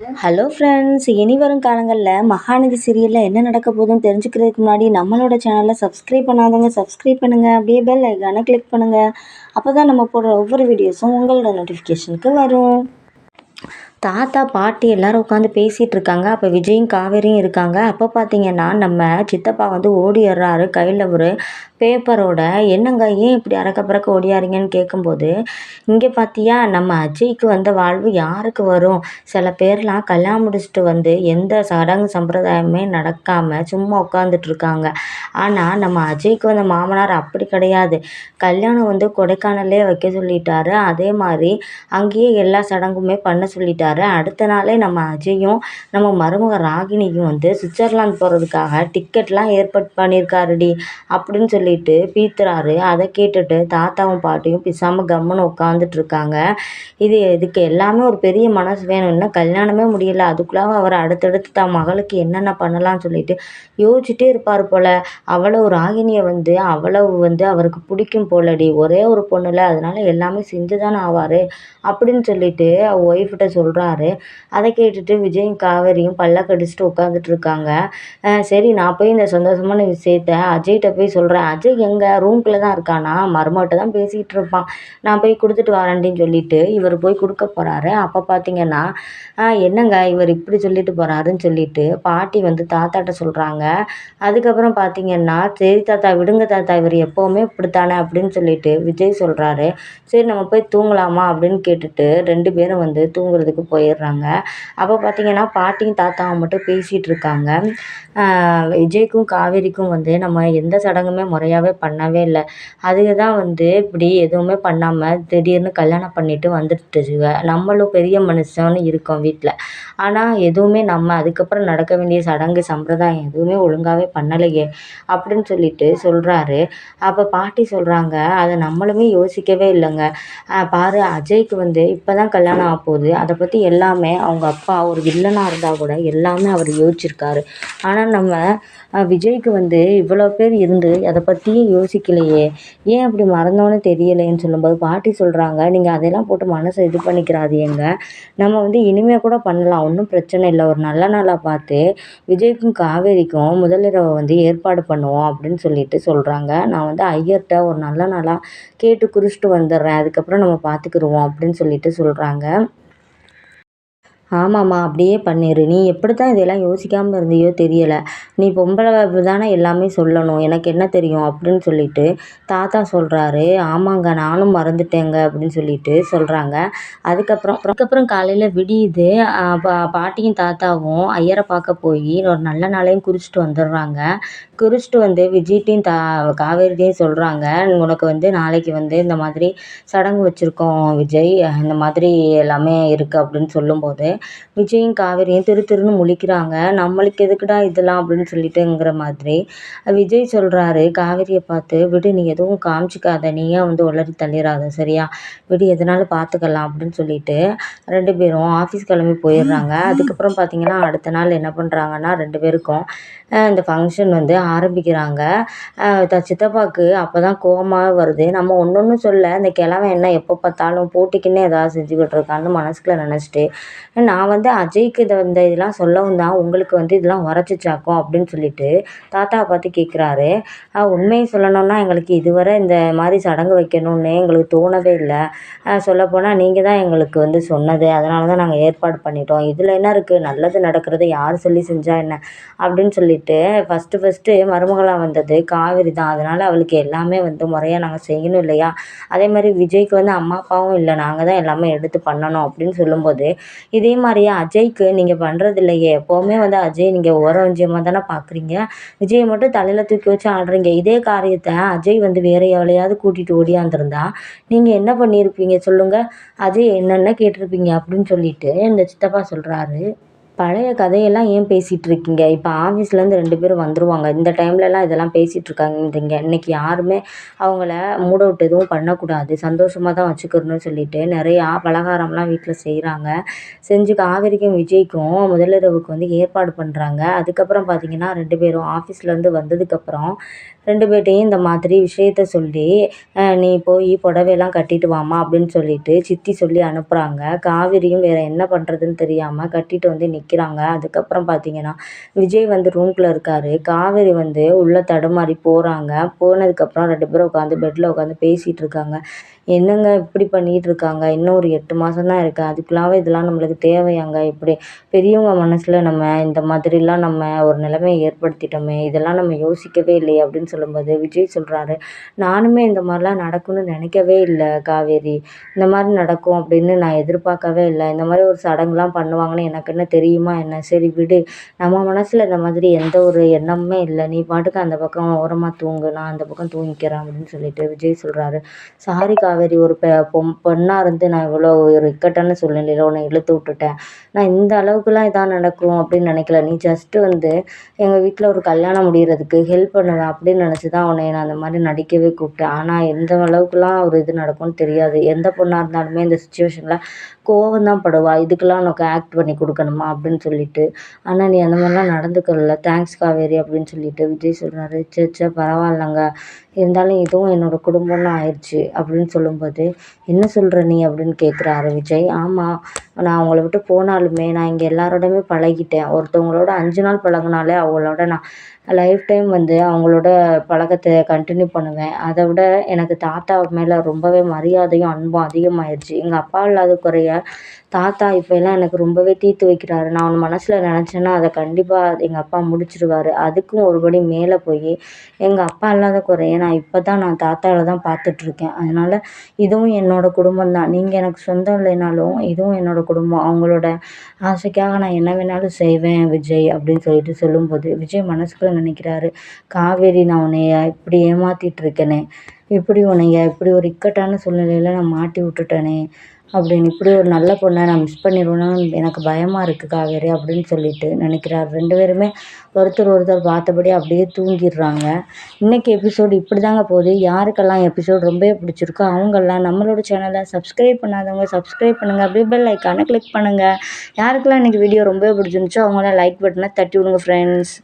Hello friends இனி வரும் காலங்களில் மகாநதி சீரியலில் என்ன நடக்க போகுதுன்னு தெரிஞ்சுக்கிறதுக்கு முன்னாடி நம்மளோட சேனலை சப்ஸ்கிரைப் பண்ணாதவங்க சப்ஸ்கிரைப் பண்ணுங்கள் அப்படியே பெல் ஐக்கானை கிளிக் பண்ணுங்கள் அப்போ தான் நம்ம போடுற ஒவ்வொரு வீடியோஸும் உங்களோட நோட்டிஃபிகேஷனுக்கு வரும். தாத்தா பாட்டி எல்லாரும் உட்காந்து பேசிகிட்டு இருக்காங்க. அப்போ விஜயும் காவேரியும் இருக்காங்க. அப்போ பார்த்தீங்கன்னா நம்ம சித்தப்பா வந்து ஓடிடுறாரு கையில் ஒரு பேப்பரோட என்னங்க ஏன் இப்படி அறக்க பறக்க ஓடியாரீங்கன்னு கேட்கும்போது இங்கே பார்த்தியா நம்ம அஜய்க்கு வந்த வாழ்வு யாருக்கு வரும்? சில பேர்லாம் கல்யாணம் முடிச்சுட்டு வந்து எந்த சடங்கு சம்பிரதாயமே நடக்காமல் சும்மா உட்காந்துட்டு இருக்காங்க ஆனால் நம்ம அஜய்க்கு வந்த மாமனார் அப்படி கிடையாது. கல்யாணம் வந்து கொடைக்கானல்லே வைக்க சொல்லிட்டாரு. அதே மாதிரி அங்கேயே எல்லா சடங்குமே பண்ண சொல்லிட்டாரு. அடுத்த நாளே நம்ம அஜயும் நம்ம மருமக ராகினியும் வந்து சுவிட்சர்லாந்து போகிறதுக்காக டிக்கெட்லாம் ஏற்பாடு பண்ணியிருக்காருடி அப்படின்னு சொல்லி சொல்லிட்டு பீத்துறாரு. அதை கேட்டுட்டு தாத்தாவும் பாட்டியும் பேசாமல் கம்முன்னு உட்காந்துட்டு இருக்காங்க இது இதுக்கு எல்லாமே ஒரு பெரிய மனசு வேணும்னா கல்யாணமே முடியல. அதுக்குள்ளாக அவர் அடுத்தடுத்து தான் மகளுக்கு என்னென்ன பண்ணலாம்னு சொல்லிட்டு யோசிச்சுட்டே இருப்பார் போல். அவ்வளவு ராகினியை வந்து அவ்வளவு வந்து அவருக்கு பிடிக்கும் போலடி. ஒரே ஒரு பொண்ணுல அதனால எல்லாமே செஞ்சு தானே ஆவார் அப்படின்னு சொல்லிட்டு ஒய்ஃப்கிட்ட சொல்கிறாரு அதை கேட்டுட்டு விஜயும் காவேரியும் பல்லக்கடிச்சிட்டு உட்காந்துட்டு இருக்காங்க சரி நான் போய் இந்த சந்தோஷமான விஷயத்த அஜய்கிட்ட போய் சொல்கிறேன் அஜய் எங்கள் ரூம்குள்ளே தான் இருக்கானா? மருமகிட்ட தான் பேசிகிட்டு இருப்பான். நான் போய் கொடுத்துட்டு வரேன்டின்னு சொல்லிட்டு இவர் போய் கொடுக்க போகிறாரு அப்போ பார்த்தீங்கன்னா என்னங்க இவர் இப்படி சொல்லிட்டு போகிறாருன்னு சொல்லிட்டு பாட்டி வந்து தாத்தாட்ட சொல்கிறாங்க அதுக்கப்புறம் பார்த்தீங்கன்னா சரி தாத்தா விடுங்க தாத்தா இவர் எப்போவுமே இப்படித்தானே? அப்படின்னு சொல்லிட்டு விஜய் சொல்கிறாரு சரி நம்ம போய் தூங்கலாமா? அப்படின்னு கேட்டுட்டு ரெண்டு பேரும் வந்து தூங்குறதுக்கு போயிடுறாங்க. அப்போ பார்த்தீங்கன்னா பாட்டியும் தாத்தாவும் மட்டும் பேசிகிட்டு இருக்காங்க. விஜய்க்கும் காவேரிக்கும் வந்து நம்ம எந்த சடங்குமே முறை சரியாகவே பண்ணவே இல்லை. அதுக்கு தான் வந்து இப்படி எதுவுமே பண்ணாமல் திடீர்னு கல்யாணம் பண்ணிட்டு வந்துட்டுச்சுங்க நம்மளும் பெரிய மனுஷன்னு இருக்கோம் வீட்டில் ஆனால் எதுவுமே நம்ம அதுக்கப்புறம் நடக்க வேண்டிய சடங்கு சம்பிரதாயம் எதுவுமே ஒழுங்காகவே பண்ணலையே அப்படின்னு சொல்லிட்டு சொல்கிறாரு அப்போ பாட்டி சொல்கிறாங்க அதை நம்மளுமே யோசிக்கவே இல்லைங்க. பாரு அஜய்க்கு வந்து இப்போ தான் கல்யாணம் ஆகப்போகுது அதை பற்றி எல்லாமே அவங்க அப்பா ஒரு வில்லனாக இருந்தால் கூட எல்லாமே அவர் யோசிச்சிருக்காரு. ஆனால் நம்ம விஜய்க்கு வந்து இவ்வளோ பேர் இருந்து அதை பற்றி பற்றியே யோசிக்கலையே. ஏன் அப்படி மறந்தோன்னு தெரியலைன்னு சொல்லும்போது பாட்டி சொல்கிறாங்க நீங்கள் அதெல்லாம் போட்டு மனசை இது பண்ணிக்கிறாதீங்க நம்ம வந்து இனிமேல் கூட பண்ணலாம். ஒன்றும் பிரச்சனை இல்லை. ஒரு நல்ல நாளாக பார்த்து விஜய்க்கும் காவேரிக்கும் முதலிரவை வந்து ஏற்பாடு பண்ணுவோம் அப்படின்னு சொல்லிட்டு சொல்கிறாங்க நான் வந்து ஐயர்கிட்ட ஒரு நல்ல நாளாக கேட்டு குறிச்சிட்டு வந்துடுறேன். அதுக்கப்புறம் நம்ம பார்த்துக்குருவோம் அப்படின்னு சொல்லிட்டு சொல்கிறாங்க ஆமாம்மா அப்படியே பண்ணிடு நீ எப்படி தான் இதெல்லாம் யோசிக்காமல் இருந்தியோ தெரியலை. நீ பொம்பளை தானே எல்லாமே சொல்லணும். எனக்கு என்ன தெரியும் அப்படின்னு சொல்லிட்டு தாத்தா சொல்கிறாரு ஆமாங்க நானும் மறந்துட்டேங்க அப்படின்னு சொல்லிட்டு சொல்கிறாங்க அதுக்கப்புறம் அதுக்கப்புறம் காலையில் விடியுது. பா பாட்டியும் தாத்தாவும் ஐயரை பார்க்க போய் ஒரு நல்ல நாளையும் குறிச்சிட்டு வந்துடுறாங்க. குறிச்சிட்டு வந்து விஜய்ட்டையும் தா காவேரிட்டையும் சொல்கிறாங்க உனக்கு வந்து நாளைக்கு வந்து இந்த மாதிரி சடங்கு வச்சுருக்கோம் விஜய். இந்த மாதிரி எல்லாமே இருக்குது அப்படின்னு சொல்லும்போது விஜயும் காவேரியும் திரு திருன்னு முழிக்கிறாங்க. நம்மளுக்கு எதுக்குடா இதெல்லாம் அப்படின்னு சொல்லிட்டுங்கிற மாதிரி. விஜய் சொல்கிறாரு காவேரியை பார்த்து விடு நீ எதுவும் காமிச்சிக்காத. நீயே வந்து உளறி தள்ளிடாத சரியா? விடு எதனாலும் பார்த்துக்கலாம் அப்படின்னு சொல்லிட்டு ரெண்டு பேரும் ஆஃபீஸ் கிளம்பி போயிடுறாங்க. அதுக்கப்புறம் பார்த்தீங்கன்னா அடுத்த நாள் என்ன பண்ணுறாங்கன்னா ரெண்டு பேருக்கும் இந்த ஃபங்க்ஷன் வந்து ஆரம்பிக்கிறாங்க. சித்தப்பாவுக்கு அப்போ தான் கோபமாக வருது. நம்ம ஒன்று ஒன்றும் சொல்ல இந்த கிழவன் என்ன எப்போ பார்த்தாலும் போட்டிக்குன்னு ஏதாவது செஞ்சுக்கிட்டு இருக்கான்னு மனசுக்குள்ளே நினச்சிட்டு நான் வந்து அஜய்க்கு இதை இந்த இதெல்லாம் சொல்லவும் தான் உங்களுக்கு வந்து இதெல்லாம் உரைச்சிச்சாக்கும் அப்படின்னு சொல்லிட்டு தாத்தாவை பார்த்து கேட்குறாரு உண்மையை சொல்லணும்னா எங்களுக்கு இதுவரை இந்த மாதிரி சடங்கு வைக்கணும்னு எங்களுக்கு தோணவே இல்லை. சொல்லப்போனால் நீங்கள் தான் எங்களுக்கு வந்து சொன்னது. அதனால தான் நாங்கள் ஏற்பாடு பண்ணிட்டோம். இதில் என்ன இருக்குது நல்லது நடக்கிறது. யார் சொல்லி செஞ்சால் என்ன? அப்படின்னு சொல்லிட்டு ஃபஸ்ட்டு ஃபஸ்ட்டு மருமகளாக வந்தது காவேரி தான். அதனால் அவளுக்கு எல்லாமே வந்து முறையாக நாங்கள் செய்யணும் இல்லையா? அதே மாதிரி விஜய்க்கு வந்து அம்மா அப்பாவும் இல்லை. நாங்கள் தான் எல்லாமே எடுத்து பண்ணணும் அப்படின்னு சொல்லும்போது இதே மாதிரியே அஜய்க்கு நீங்கள் பண்ணுறது இல்லையே எப்போவுமே வந்து அஜய் நீங்கள் ஓரவஞ்சியமாக தானே பார்க்குறீங்க விஜயை மட்டும் தலையில் தூக்கி வச்சு ஆடுறீங்க இதே காரியத்தை அஜய் வந்து வேறு எவளையாவது கூட்டிகிட்டு ஓடியாந்துருந்தா நீங்கள் என்ன பண்ணியிருப்பீங்க? சொல்லுங்கள் அஜய் என்னென்ன கேட்டிருப்பீங்க? அப்படின்னு சொல்லிட்டு இந்த சித்தப்பா சொல்கிறாரு பழைய கதையெல்லாம் ஏன் பேசிகிட்டு இருக்கீங்க இப்போ ஆஃபீஸ்லேருந்து ரெண்டு பேரும் வந்துடுவாங்க இந்த டைம்லலாம் இதெல்லாம் பேசிகிட்டு இருக்காங்கன்றீங்க இன்றைக்கி யாருமே அவங்கள மூட் அவுட் எதுவும் பண்ணக்கூடாது. சந்தோஷமாக தான் வச்சுக்கணும்னு சொல்லிட்டு நிறையா பலகாரம்லாம் வீட்டில் செய்கிறாங்க செஞ்சு காவேரிக்கும் விஜய்க்கும் முதலிரவுக்கு வந்து ஏற்பாடு பண்ணுறாங்க அதுக்கப்புறம் பார்த்திங்கன்னா ரெண்டு பேரும் ஆஃபீஸ்லேருந்து வந்ததுக்கப்புறம் ரெண்டு பேர்ட்டையும் இந்த மாதிரி விஷயத்த சொல்லி நீ போய் புடவையெல்லாம் கட்டிட்டு வாமா அப்படின்னு சொல்லிட்டு சித்தி சொல்லி அனுப்புகிறாங்க காவிரியும் வேறு என்ன பண்ணுறதுன்னு தெரியாமல் கட்டிட்டு வந்து நிற்கிறாங்க அதுக்கப்புறம் பார்த்தீங்கன்னா விஜய் வந்து ரூம்குள்ளே இருக்கார். காவேரி வந்து உள்ளே தடுமாறி போகிறாங்க போனதுக்கப்புறம் ரெண்டு பேரும் உட்காந்து பெட்டில் உட்காந்து பேசிகிட்டு இருக்காங்க. என்னங்க இப்படி பண்ணிகிட்டு இருக்காங்க? இன்னும் ஒரு எட்டு மாதம் தான் இருக்குது அதுக்குள்ளாவே இதெல்லாம் நம்மளுக்கு தேவையாங்க. இப்படி பெரியவங்க மனசில் நம்ம இந்த மாதிரிலாம் நம்ம ஒரு நிலைமையை ஏற்படுத்திட்டோமே இதெல்லாம் நம்ம யோசிக்கவே இல்லையே அப்படின்னு சொல்லும்போது விஜய் சொல்கிறாரு நானுமே இந்த மாதிரிலாம் நடக்கும்னு நினைக்கவே இல்லை காவேரி. இந்த மாதிரி நடக்கும் அப்படின்னு நான் எதிர்பார்க்கவே இல்லை. இந்த மாதிரி ஒரு சடங்குலாம் பண்ணுவாங்கன்னு எனக்கு என்ன முடியுமா என்ன? சரி விடு. நம்ம மனசில் இந்த மாதிரி எந்த ஒரு எண்ணமுமே இல்லை. நீ பாட்டுக்கு அந்த பக்கம் ஓரமாக தூங்கு. நான் அந்த பக்கம் தூங்கிக்கிறேன் அப்படின்னு சொல்லிட்டு விஜய் சொல்கிறாரு சாரி காவேரி ஒரு பெ பொம் பொண்ணாக இருந்து நான் இவ்வளோ ஒரு இக்கட்டான சூழ்நிலையில் உன்னை இழுத்து விட்டுட்டேன். நான் இந்த அளவுக்குலாம் இதாக நடக்கும் அப்படின்னு நினைக்கல. நீ ஜஸ்ட்டு வந்து எங்கள் வீட்டில் ஒரு கல்யாணம் முடிகிறதுக்கு ஹெல்ப் பண்ணுவேன் அப்படின்னு நினச்சி தான் உன்னை நான் அந்த மாதிரி நடிக்கவே கூப்பிட்டேன். ஆனால் எந்த அளவுக்குலாம் ஒரு இது நடக்கும்னு தெரியாது. எந்த பொண்ணாக இருந்தாலுமே இந்த சுச்சுவேஷனில் கோவம் தான் படுவா. இதுக்கெல்லாம் உனக்கு ஆக்ட் பண்ணி கொடுக்கணுமா? அப்படின்னு சொல்லிட்டு. ஆனால் நீ அந்த மாதிரிலாம் நடந்துக்கல. தேங்க்ஸ் காவேரி அப்படின்னு சொல்லிட்டு விஜய் சொல்கிறாரு சே சே பரவாயில்லங்க. இருந்தாலும் இதுவும் என்னோடய குடும்பம்னு ஆயிடுச்சு அப்படின்னு சொல்லும்போது என்ன சொல்கிற நீ? அப்படின்னு கேட்குறாரு விஜய். ஆமாம் நான் அவங்கள விட்டு போனாலுமே நான் இங்கே எல்லாரோடையுமே பழகிட்டேன். ஒருத்தவங்களோட அஞ்சு நாள் பழகினாலே அவங்களோட நான் லைஃப் டைம் வந்து அவங்களோட பழக்கத்தை கண்டினியூ பண்ணுவேன். அதை விட எனக்கு தாத்தா மேலே ரொம்பவே மரியாதையும் அன்பும் அதிகமாகிடுச்சு எங்கள் அப்பா இல்லாத குறைய தாத்தா இப்போ எல்லாம் எனக்கு ரொம்பவே தீர்த்து வைக்கிறாரு. நான் ஒன்று மனசில் நினச்சேன்னா அதை கண்டிப்பாக எங்கள் அப்பா முடிச்சிடுவார் அதுக்கும் ஒருபடி மேலே போய் எங்கள் அப்பா இல்லாத குறைய நான் இப்போ தான் நான் தாத்தாவில் தான் பார்த்துட்ருக்கேன். அதனால் இதுவும் என்னோடய குடும்பம் தான். நீங்கள் எனக்கு சொந்தம் இல்லைனாலும் இதுவும் என்னோடய குடும்பம். அவங்களோட ஆசைக்காக நான் என்ன வேணாலும் செய்வேன் விஜய் அப்படின்னு சொல்லிட்டு சொல்லும்போது விஜய் மனசுக்குள்ளே நினைக்கிறாரு காவேரி நான் உன்னைய இப்படி ஏமாற்றிட்டு இருக்கேனே இப்படி உன்னைய இப்படி ஒரு இக்கட்டான சூழ்நிலையில் நான் மாட்டி விட்டுட்டேனே. அப்படின்னு இப்படி ஒரு நல்ல பொண்ணை நான் மிஸ் பண்ணிடுவேனோன்னு எனக்கு பயமாக இருக்குது காவேரி அப்படின்னு சொல்லிட்டு நினைக்கிறார். ரெண்டு பேருமே ஒருத்தர் ஒருத்தர் பார்த்தபடி அப்படியே தூங்கிடுறாங்க. இன்றைக்கி எபிசோடு இப்படி தாங்க போகுது. யாருக்கெல்லாம் எபிசோடு ரொம்பவே பிடிச்சிருக்கோ அவங்கெல்லாம் நம்மளோட சேனலை சப்ஸ்கிரைப் பண்ணாதவங்க சப்ஸ்கிரைப் பண்ணுங்கள் அப்படியே பெல் ஐக்கானை கிளிக் பண்ணுங்கள் யாருக்கெல்லாம் இன்றைக்கி வீடியோ ரொம்பவே பிடிச்சிருந்துச்சோ அவங்களாம் லைக் பட்டனை தட்டி விடுங்க ஃப்ரெண்ட்ஸ்